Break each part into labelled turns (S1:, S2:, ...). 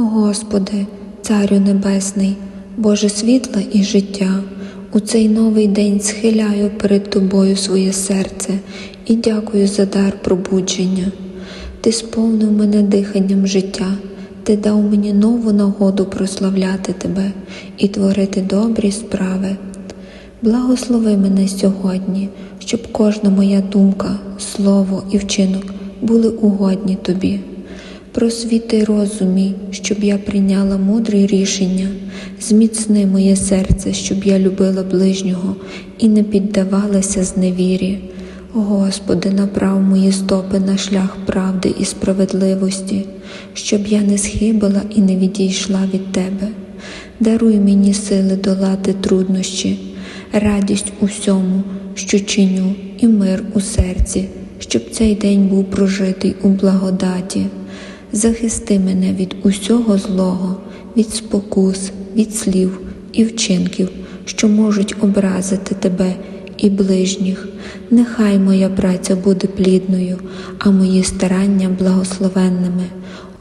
S1: Господи, Царю Небесний, Боже світла і життя, у цей новий день схиляю перед Тобою своє серце і дякую за дар пробудження. Ти сповнив мене диханням життя, Ти дав мені нову нагоду прославляти Тебе і творити добрі справи. Благослови мене сьогодні, щоб кожна моя думка, слово і вчинок були угодні Тобі. Просвіти розум мій, щоб я прийняла мудре рішення, зміцни моє серце, щоб я любила ближнього і не піддавалася зневірі. Господи, направ мої стопи на шлях правди і справедливості, щоб я не схибила і не відійшла від Тебе. Даруй мені сили долати труднощі, радість у всьому, що чиню, і мир у серці, щоб цей день був прожитий у благодаті. Захисти мене від усього злого, від спокус, від слів і вчинків, що можуть образити тебе і ближніх. Нехай моя праця буде плідною, а мої старання благословенними.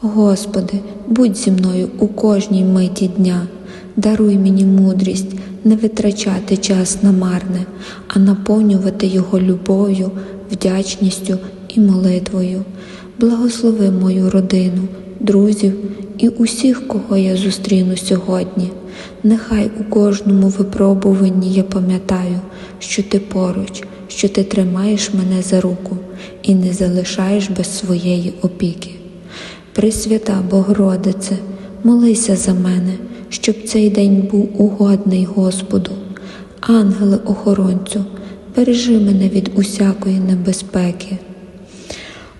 S1: Господи, будь зі мною у кожній миті дня, даруй мені мудрість не витрачати час на марне, а наповнювати його любов'ю, вдячністю і молитвою. Благослови мою родину, друзів і усіх, кого я зустріну сьогодні. Нехай у кожному випробуванні я пам'ятаю, що ти поруч, що ти тримаєш мене за руку і не залишаєш без своєї опіки. Пресвята Богородице, молися за мене, щоб цей день був угодний Господу. Ангеле охоронцю, бережи мене від усякої небезпеки.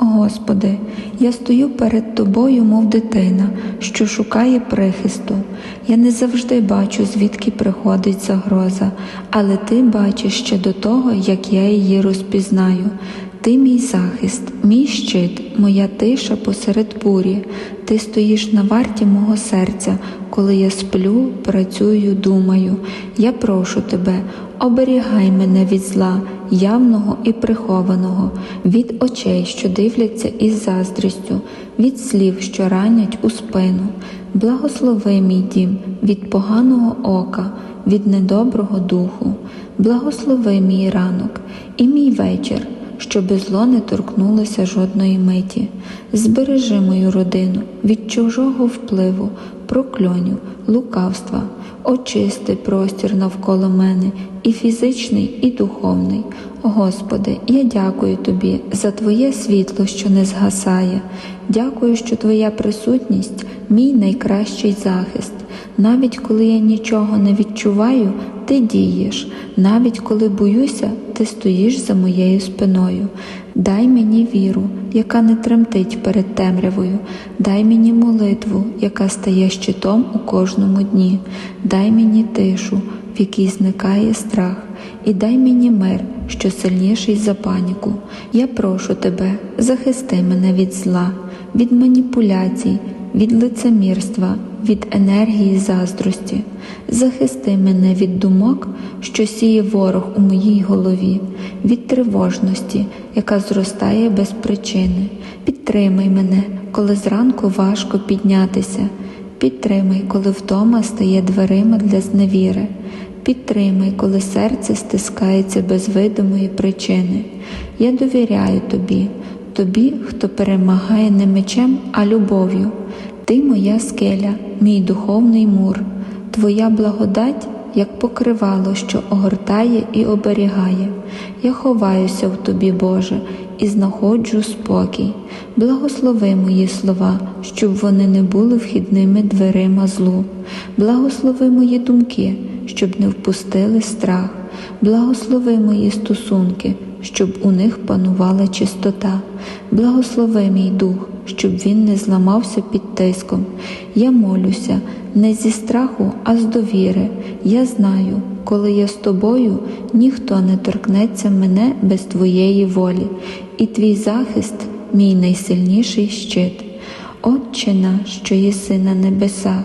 S1: Господи, я стою перед Тобою, мов дитина, що шукає прихисту. Я не завжди бачу, звідки приходить загроза, але Ти бачиш ще до того, як я її розпізнаю. Ти мій захист, мій щит, моя тиша посеред бурі. Ти стоїш на варті мого серця, коли я сплю, працюю, думаю. Я прошу тебе, оберігай мене від зла, явного і прихованого, від очей, що дивляться із заздрістю, від слів, що ранять у спину. Благослови мій дім від поганого ока, від недоброго духу, благослови мій ранок і мій вечір щоби зло не торкнулося жодної миті. Збережи мою родину від чужого впливу, прокльонів, лукавства, очисти простір навколо мене, і фізичний, і духовний. Господи, я дякую Тобі за Твоє світло, що не згасає. Дякую, що Твоя присутність мій найкращий захист. Навіть коли я нічого не відчуваю, ти дієш, навіть коли боюся, ти стоїш за моєю спиною. Дай мені віру, яка не тремтить перед темрявою, дай мені молитву, яка стає щитом у кожному дні, дай мені тишу, в якій зникає страх, і дай мені мир, що сильніший за паніку. Я прошу тебе, захисти мене від зла, від маніпуляцій, від лицемірства, від енергії заздрості, захисти мене від думок, що сіє ворог у моїй голові, від тривожності, яка зростає без причини. Підтримай мене, коли зранку важко піднятися. Підтримай, коли втома стає дверима для зневіри. Підтримай, коли серце стискається без видимої причини. Я довіряю тобі, тобі, хто перемагає не мечем, а любов'ю. Ти моя скеля, мій духовний мур. Твоя благодать, як покривало, що огортає і оберігає. Я ховаюся в Тобі, Боже, і знаходжу спокій. Благослови мої слова, щоб вони не були вхідними дверима злу. Благослови мої думки, щоб не впустили страх. Благослови мої стосунки, щоб у них панувала чистота. Благослови мій дух, щоб він не зламався під тиском. Я молюся не зі страху, а з довіри. Я знаю, коли я з тобою, ніхто не торкнеться мене без твоєї волі, і твій захист мій найсильніший щит. Отче наш, що єси на небесах,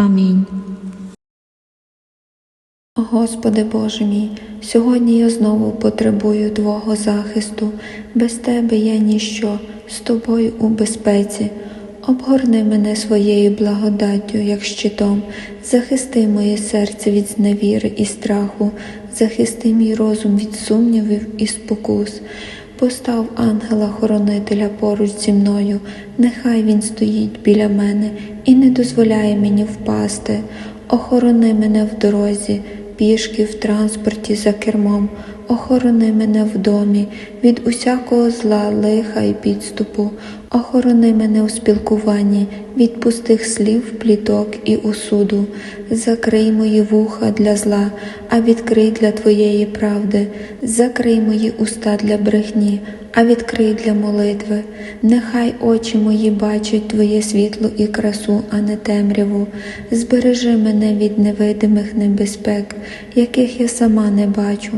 S1: Амінь. Господи Боже мій, сьогодні я знову потребую Твого захисту, без Тебе я ніщо, з Тобою у безпеці. Обгорни мене своєю благодаттю, як щитом, захисти моє серце від зневіри і страху, захисти мій розум від сумнівів і спокус. Постав ангела-хоронителя поруч зі мною, нехай він стоїть біля мене і не дозволяє мені впасти. Охорони мене в дорозі, пішки в транспорті за кермом, охорони мене в домі. Від усякого зла, лиха і підступу, охорони мене у спілкуванні від пустих слів, пліток і осуду, закрий мої вуха для зла, а відкрий для Твоєї правди, закрий мої уста для брехні, а відкрий для молитви. Нехай очі мої бачать Твоє світло і красу, а не темряву. Збережи мене від невидимих небезпек, яких я сама не бачу.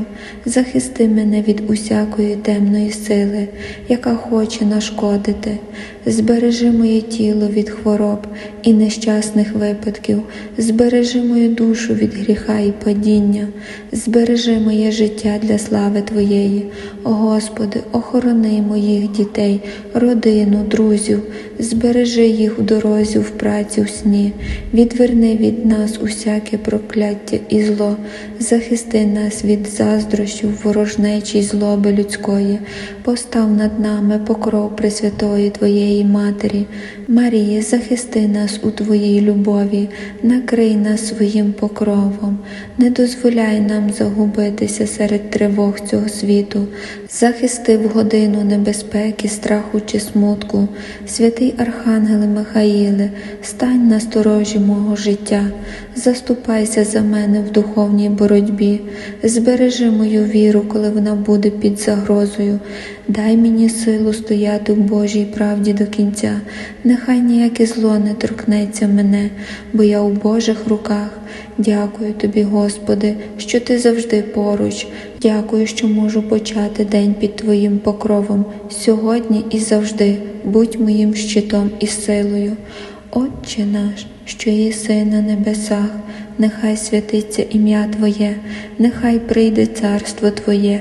S1: Захисти мене від усякої темної сили, яка хоче нашкодити. Збережи моє тіло від хвороб і нещасних випадків, збережи мою душу від гріха і падіння, збережи моє життя для слави Твоєї. О Господи, охорони моїх дітей, родину, друзів, збережи їх у дорозі, в праці, в сні, відверни від нас усяке прокляття і зло, захисти нас від заздрощів, ворожнечі й злоби людської, постав над нами покров Пресвятої Твоєї Матері. Марія, захисти нас у Твоїй любові, накрий нас своїм покровом, не дозволяй нам загубитися серед тривог цього світу, захисти в годину небезпеки, страху чи смутку, святий Архангеле Михаїле, стань на сторожі мого життя, заступайся за мене в духовній боротьбі, збережи мою віру, коли вона буде під загрозою. Дай мені силу стояти в Божій правді до кінця, нехай ніяке зло не торкнеться мене, бо я у Божих руках. Дякую тобі, Господи, що ти завжди поруч. Дякую, що можу почати день під Твоїм покровом сьогодні і завжди. Будь моїм щитом і силою. Отче наш, що єси на небесах, нехай святиться ім'я Твоє, нехай прийде царство Твоє,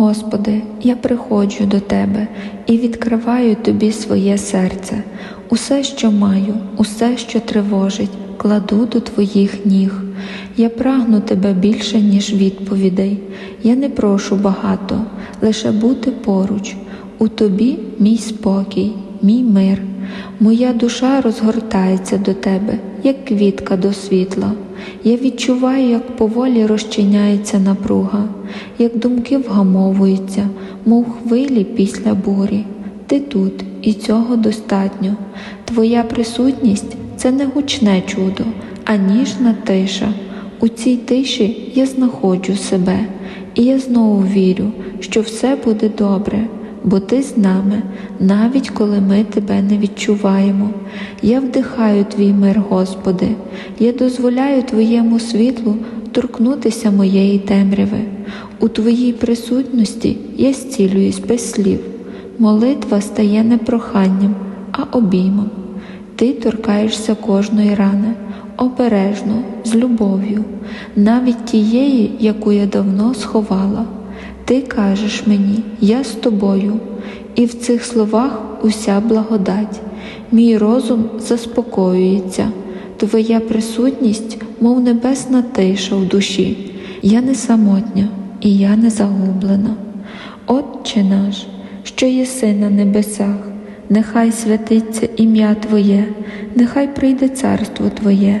S1: Господи, я приходжу до Тебе і відкриваю Тобі своє серце. Усе, що маю, усе, що тривожить, кладу до твоїх ніг. Я прагну тебе більше, ніж відповідей. Я не прошу багато, лише бути поруч. У тобі мій спокій, мій мир. Моя душа розгортається до тебе, як квітка до світла. Я відчуваю, як поволі розчиняється напруга, як думки вгамовуються, мов хвилі після бурі. Ти тут, і цього достатньо. Твоя присутність це не гучне чудо, а ніжна тиша. У цій тиші я знаходжу себе, і я знову вірю, що все буде добре, бо ти з нами, навіть коли ми тебе не відчуваємо. Я вдихаю твій мир, Господи, я дозволяю Твоєму світлу торкнутися моєї темряви. У Твоїй присутності я зцілююсь без слів. Молитва стає не проханням, а обіймом. Ти торкаєшся кожної рани, обережно, з любов'ю, навіть тієї, яку я давно сховала. Ти кажеш мені, я з тобою, і в цих словах уся благодать. Мій розум заспокоюється, твоя присутність, мов небесна тиша в душі. Я не самотня і я не загублена. Отче наш, що єси на небесах, нехай святиться ім'я Твоє, нехай прийде царство Твоє,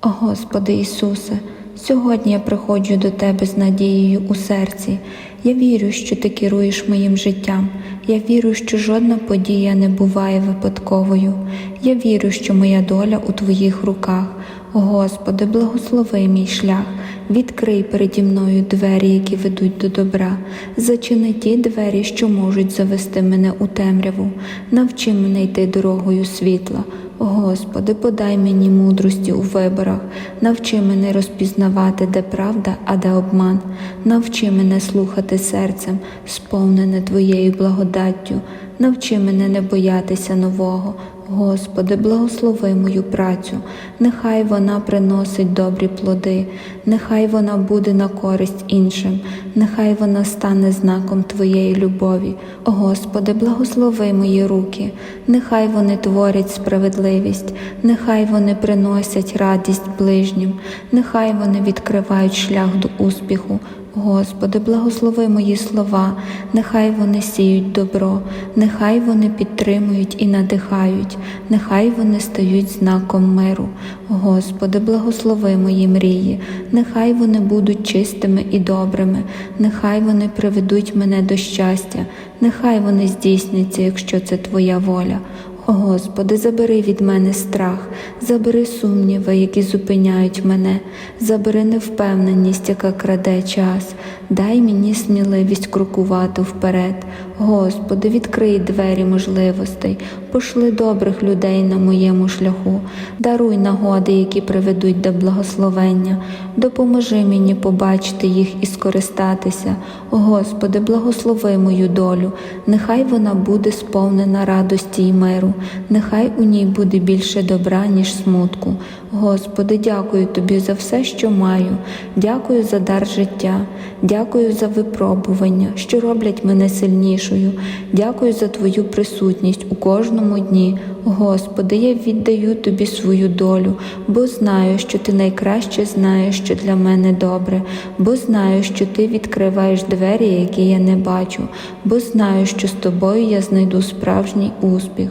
S1: Господи Ісусе, сьогодні я приходжу до Тебе з надією у серці. Я вірю, що Ти керуєш моїм життям. Я вірю, що жодна подія не буває випадковою. Я вірю, що моя доля у Твоїх руках. Господи, благослови мій шлях, відкрий переді мною двері, які ведуть до добра, зачини ті двері, що можуть завести мене у темряву, навчи мене йти дорогою світла. Господи, подай мені мудрості у виборах, навчи мене розпізнавати, де правда, а де обман, навчи мене слухати серцем, сповнене Твоєю благодаттю, навчи мене не боятися нового. Господи, благослови мою працю, нехай вона приносить добрі плоди, нехай вона буде на користь іншим, нехай вона стане знаком Твоєї любові. О Господи, благослови мої руки, нехай вони творять справедливість, нехай вони приносять радість ближнім, нехай вони відкривають шлях до успіху. Господи, благослови мої слова, нехай вони сіють добро, нехай вони підтримують і надихають, нехай вони стають знаком миру. Господи, благослови мої мрії, нехай вони будуть чистими і добрими, нехай вони приведуть мене до щастя, нехай вони здійсняться, якщо це Твоя воля. Господи, забери від мене страх, забери сумніви, які зупиняють мене, забери невпевненість, яка краде час, дай мені сміливість крокувати вперед. Господи, відкрий двері можливостей, пошли добрих людей на моєму шляху, даруй нагоди, які приведуть до благословення, допоможи мені побачити їх і скористатися. Господи, благослови мою долю, нехай вона буде сповнена радості й миру нехай у ній буде більше добра, ніж смутку. Господи, дякую Тобі за все, що маю, дякую за дар життя, дякую за випробування, що роблять мене сильнішою. Дякую за Твою присутність у кожному дні. Господи, я віддаю Тобі свою долю, бо знаю, що Ти найкраще знаєш, що для мене добре, бо знаю, що Ти відкриваєш двері, які я не бачу, бо знаю, що з тобою я знайду справжній успіх.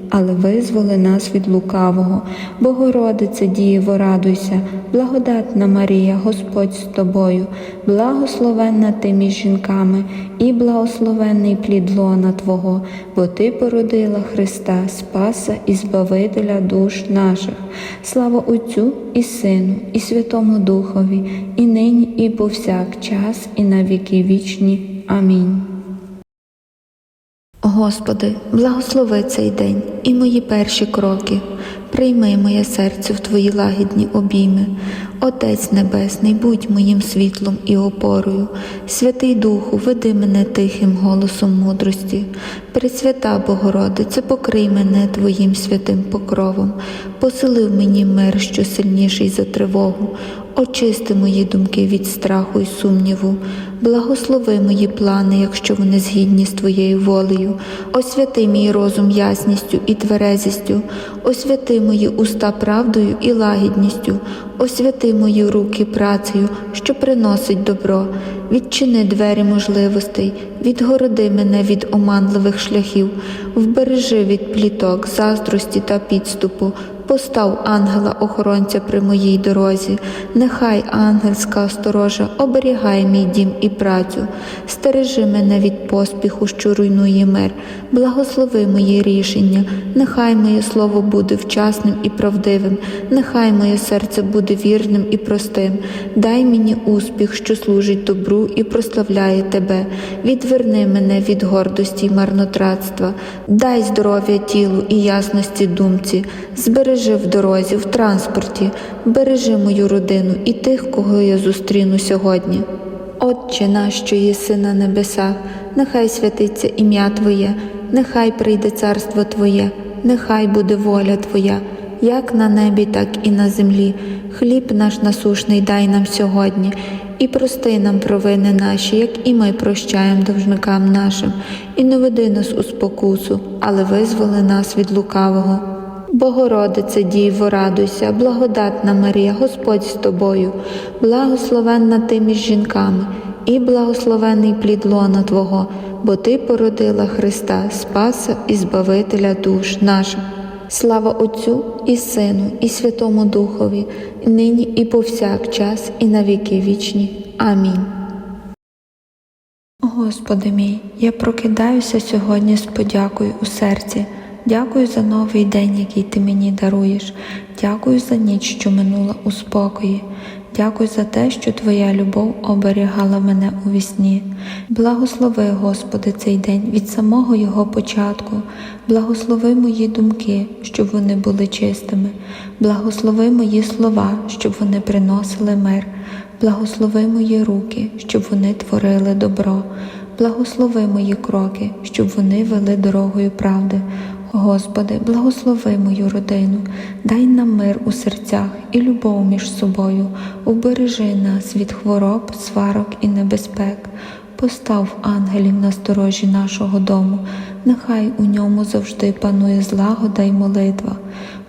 S1: але визволи нас від лукавого. Богородице Дієво, радуйся, благодатна Марія, Господь з тобою, благословенна ти між жінками, і благословенний плід лона Твого, бо Ти породила Христа, Спаса і Збавителя душ наших. Слава Отцю і Сину, і Святому Духові, і нині, і повсякчас, і на віки вічні. Амінь. Господи, благослови цей день і мої перші кроки. Прийми моє серце в Твої лагідні обійми. Отець Небесний, будь моїм світлом і опорою. Святий Духу, веди мене тихим голосом мудрості. Пресвята Богородице, покрий мене Твоїм святим покровом, посили в мені мир, що сильніший за тривогу. Очисти мої думки від страху і сумніву, благослови мої плани, якщо вони згідні з Твоєю волею, освяти мій розум ясністю і тверезістю, освяти мої уста правдою і лагідністю, освяти мої руки працею, що приносить добро, відчини двері можливостей, відгороди мене від оманливих шляхів, вбережи від пліток, заздрості та підступу. Постав ангела-охоронця при моїй дорозі, нехай ангельська осторожа оберігає мій дім і працю, стережи мене від поспіху, що руйнує мир, благослови мої рішення, нехай моє слово буде вчасним і правдивим, нехай моє серце буде вірним і простим. Дай мені успіх, що служить добру і прославляє тебе. Відверни мене від гордості й марнотратства, дай здоров'я тілу і ясності думці, збережи в дорозі, в транспорті, бережи мою родину і тих, кого я зустріну сьогодні. Отче наш, що єси на небесах, нехай святиться ім'я Твоє, нехай прийде царство Твоє, нехай буде воля Твоя, як на небі, так і на землі. Хліб наш насушний дай нам сьогодні, і прости нам провини наші, як і ми прощаємо довжникам нашим, і не веди нас у спокусу, але визволи нас від лукавого. Богородице Діво, радуйся, благодатна Марія, Господь з тобою, благословенна ти між жінками, і благословений плід лона Твого, бо Ти породила Христа, Спаса і Збавителя душ наших. Слава Отцю і Сину, і Святому Духові, нині і повсякчас, і на віки вічні. Амінь. Господи мій, я прокидаюся сьогодні з подякою у серці. Дякую за новий день, який ти мені даруєш. Дякую за ніч, що минула у спокої. Дякую за те, що Твоя любов оберігала мене у вісні. Благослови, Господи, цей день від самого його початку. Благослови мої думки, щоб вони були чистими. Благослови мої слова, щоб вони приносили мир. Благослови мої руки, щоб вони творили добро. Благослови мої кроки, щоб вони вели дорогою правди. Господи, благослови мою родину, дай нам мир у серцях і любов між собою, убережи нас від хвороб, сварок і небезпек. Постав ангелів на сторожі нашого дому, нехай у ньому завжди панує злагода й молитва.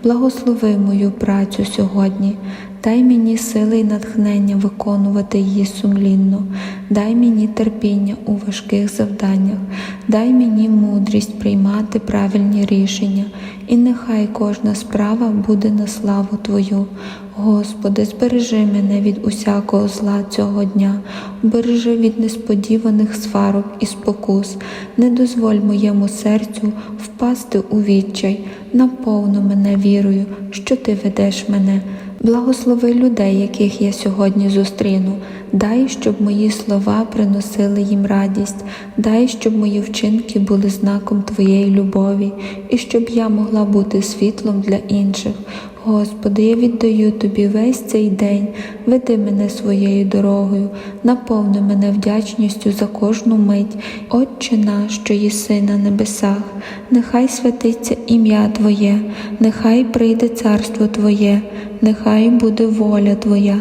S1: Благослови мою працю сьогодні, дай мені сили й натхнення виконувати її сумлінно, дай мені терпіння у важких завданнях, дай мені мудрість приймати правильні рішення, і нехай кожна справа буде на славу Твою. Господи, збережи мене від усякого зла цього дня, бережи від несподіваних сварок і спокус, не дозволь моєму серцю впасти у відчай, наповни мене вірою, що Ти ведеш мене. Благослови людей, яких я сьогодні зустріну. Дай, щоб мої слова приносили їм радість, дай, щоб мої вчинки були знаком Твоєї любові, і щоб я могла бути світлом для інших. Господи, я віддаю Тобі весь цей день, веди мене своєю дорогою, наповни мене вдячністю за кожну мить, Отче наш, що єси на небесах, нехай святиться ім'я Твоє, нехай прийде царство Твоє, нехай буде воля Твоя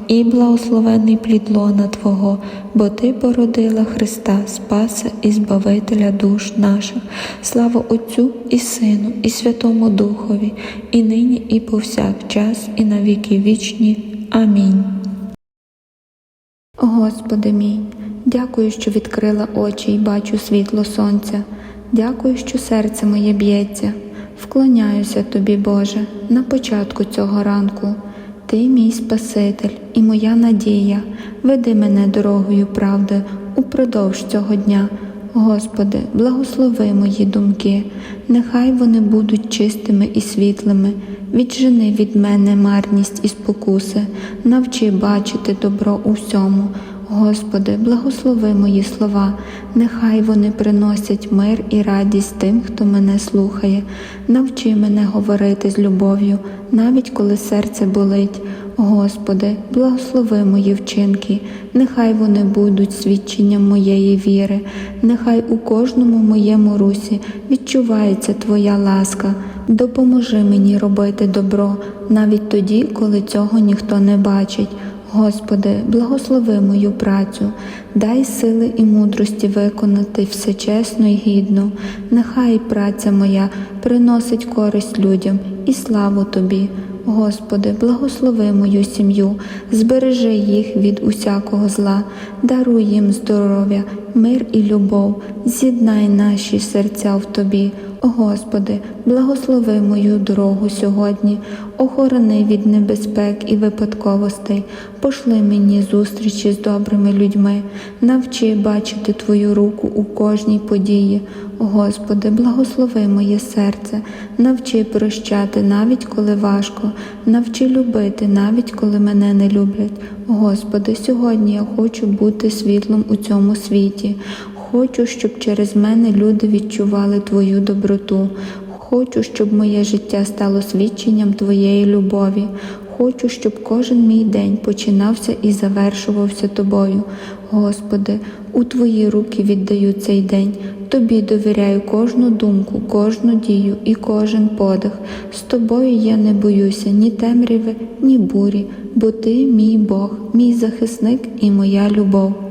S1: і благословений плід лона Твого, бо Ти породила Христа, Спаса і Збавителя душ наших. Слава Отцю і Сину, і Святому Духові, і нині, і повсякчас, і на віки вічні. Амінь. Господи мій, дякую, що відкрила очі і бачу світло сонця. Дякую, що серце моє б'ється. Вклоняюся тобі, Боже, на початку цього ранку. Ти мій Спаситель і моя надія. Веди мене дорогою правди упродовж цього дня. Господи, благослови мої думки, нехай вони будуть чистими і світлими. Віджени від мене марність і спокуси, навчи бачити добро у всьому. Господи, благослови мої слова, нехай вони приносять мир і радість тим, хто мене слухає. Навчи мене говорити з любов'ю, навіть коли серце болить. Господи, благослови мої вчинки, нехай вони будуть свідченням моєї віри, нехай у кожному моєму русі відчувається Твоя ласка. Допоможи мені робити добро навіть тоді, коли цього ніхто не бачить. Господи, благослови мою працю, дай сили і мудрості виконати все чесно і гідно. Нехай праця моя приносить користь людям і славу Тобі. Господи, благослови мою сім'ю, збережи їх від усякого зла, даруй їм здоров'я, мир і любов, з'єднай наші серця в Тобі. Господи, благослови мою дорогу сьогодні, охорони від небезпек і випадковостей, пошли мені зустрічі з добрими людьми, навчи бачити Твою руку у кожній події. Господи, благослови моє серце, навчи прощати навіть коли важко, навчи любити навіть коли мене не люблять. Господи, сьогодні я хочу бути світлом у цьому світі. Хочу, щоб через мене люди відчували Твою доброту. Хочу, щоб моє життя стало свідченням Твоєї любові. Хочу, щоб кожен мій день починався і завершувався Тобою. Господи, у Твої руки віддаю цей день. Тобі довіряю кожну думку, кожну дію і кожен подих. З тобою я не боюся ні темряви, ні бурі, бо ти мій Бог, мій захисник і моя любов.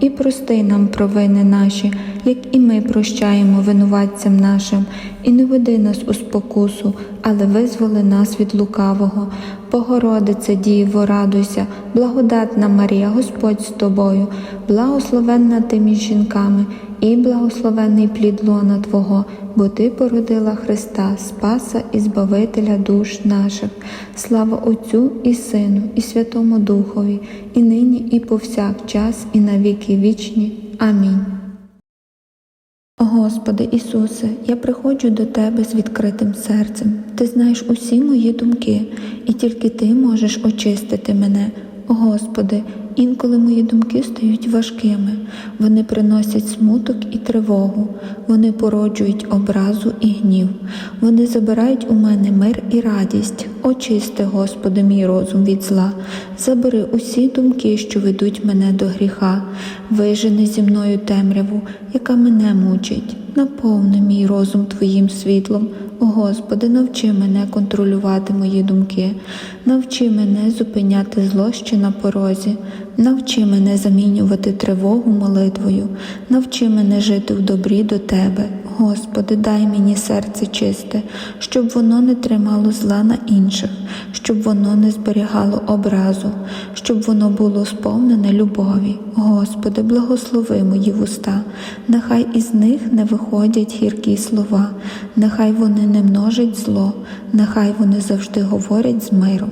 S1: і прости нам провини наші, як і ми прощаємо винуватцям нашим, і не веди нас у спокусу, але визволи нас від лукавого. Богородице Діво, радуйся, благодатна Марія, Господь з тобою, благословенна ти між жінками, і благословенний плід лона Твого, бо Ти породила Христа, Спаса і Збавителя душ наших. Слава Отцю і Сину, і Святому Духові, і нині, і повсякчас, і на віки вічні. Амінь. Господи Ісусе, я приходжу до Тебе з відкритим серцем. Ти знаєш усі мої думки, і тільки Ти можеш очистити мене. Господи, інколи мої думки стають важкими, вони приносять смуток і тривогу, вони породжують образу і гнів, вони забирають у мене мир і радість. Очисти, Господи, мій розум від зла, забери усі думки, що ведуть мене до гріха, вижени зі мною темряву, яка мене мучить. Наповни мій розум Твоїм світлом, о Господи, навчи мене контролювати мої думки, навчи мене зупиняти зло ще на порозі, навчи мене замінювати тривогу молитвою, навчи мене жити в добрі до Тебе. Господи, дай мені серце чисте, щоб воно не тримало зла на інших, щоб воно не зберігало образу, щоб воно було сповнене любові. Господи, благослови мої вуста, нехай із них не виходять гіркі слова, нехай вони не множать зло, нехай вони завжди говорять з миром.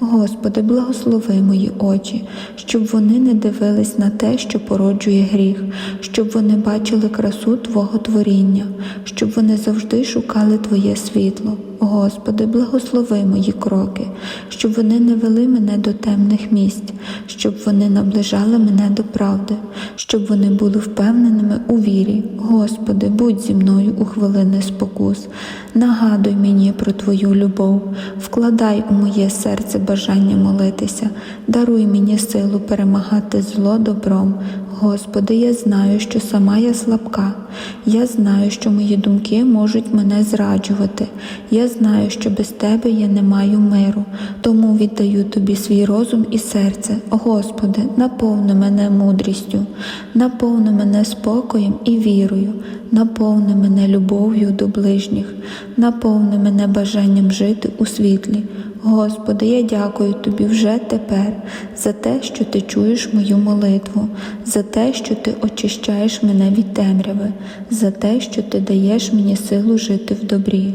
S1: Господи, благослови мої очі, щоб вони не дивились на те, що породжує гріх, щоб вони бачили красу Твого творіння, щоб вони завжди шукали Твоє світло. Господи, благослови мої кроки, щоб вони не вели мене до темних місць, щоб вони наближали мене до правди, щоб вони були впевненими у вірі. Господи, будь зі мною у хвилини спокус. Нагадуй мені про Твою любов, вкладай у моє серце бажання молитися, даруй мені силу перемагати зло добром. Господи, я знаю, що сама я слабка. Я знаю, що мої думки можуть мене зраджувати. Я знаю, що без Тебе я не маю миру, тому віддаю Тобі свій розум і серце. Господи, наповни мене мудрістю, наповни мене спокоєм і вірою, наповни мене любов'ю до ближніх, наповни мене бажанням жити у світлі. Господи, я дякую Тобі вже тепер за те, що Ти чуєш мою молитву, за те, що Ти очищаєш мене від темряви, за те, що Ти даєш мені силу жити в добрі.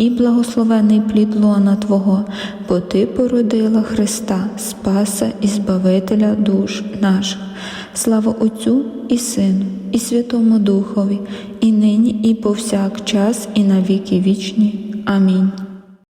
S1: І благословений плід лона Твого, бо Ти породила Христа, Спаса і Збавителя душ наших. Слава Отцю і Сину, і Святому Духові, і нині, і повсякчас, і на віки вічні. Амінь.